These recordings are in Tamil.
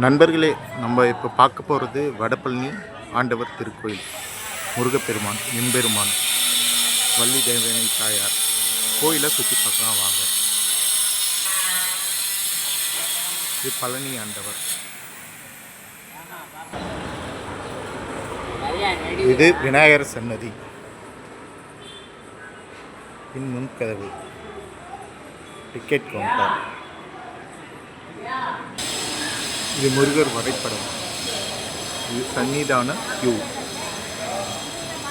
நண்பர்களே நம்ம இப்போ பார்க்க போகிறது வடபழனி ஆண்டவர் திருக்கோயில். முருகப்பெருமான் எம்பெருமான் வள்ளி தேவனை தாயார். கோயிலை சுற்றி பார்க்கலாம் வாங்க. இது பழனி ஆண்டவர். இது விநாயகர் சன்னதி. பின் முன்கதவு டிக்கெட் கவுண்டர் இது முருகர் வரைபடம். இது சன்னிதான கியூ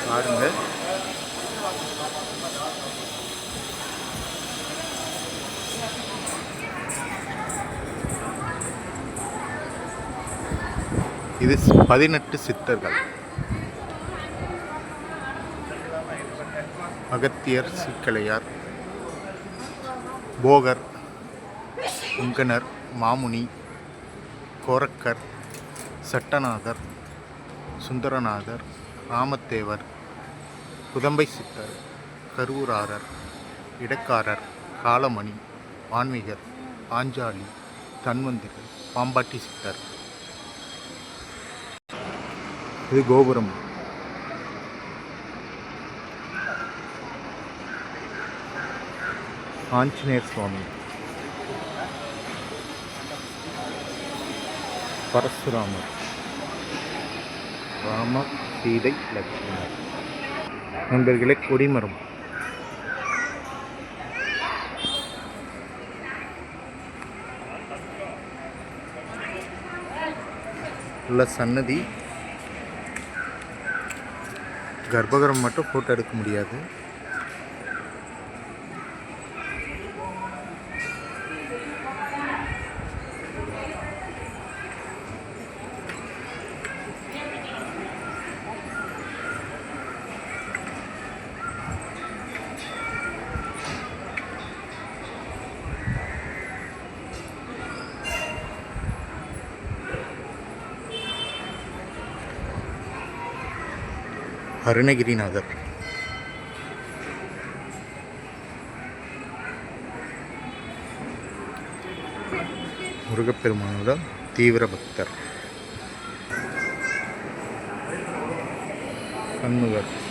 பாருங்க. இது பதினெட்டு சித்தர்கள். அகத்தியர் சிக்கலையார் போகர் உங்கனர் மாமுனி கோரக்கர் சட்டநாதர் சுந்தரநாதர் ராமத்தேவர் குதம்பை சித்தர் கருவூராரர் இடக்காரர் காலமணி வான்மீகர் பாஞ்சாலி தன்வந்திரர் பாம்பாட்டி சித்தர். இது கோபுரம். ஆஞ்சநேயர் சுவாமி. பரசுராமர். ராம சீதை லட்சுமணர் நண்பர்களே கொடிமரம். உள்ள சன்னதி. கர்ப்பகிரம் மட்டும் ஃபோட்டோ எடுக்க முடியாது. அருணகிரிநாதர். முருகப்பெருமானோட தீவிர பக்தர். சண்முகர்.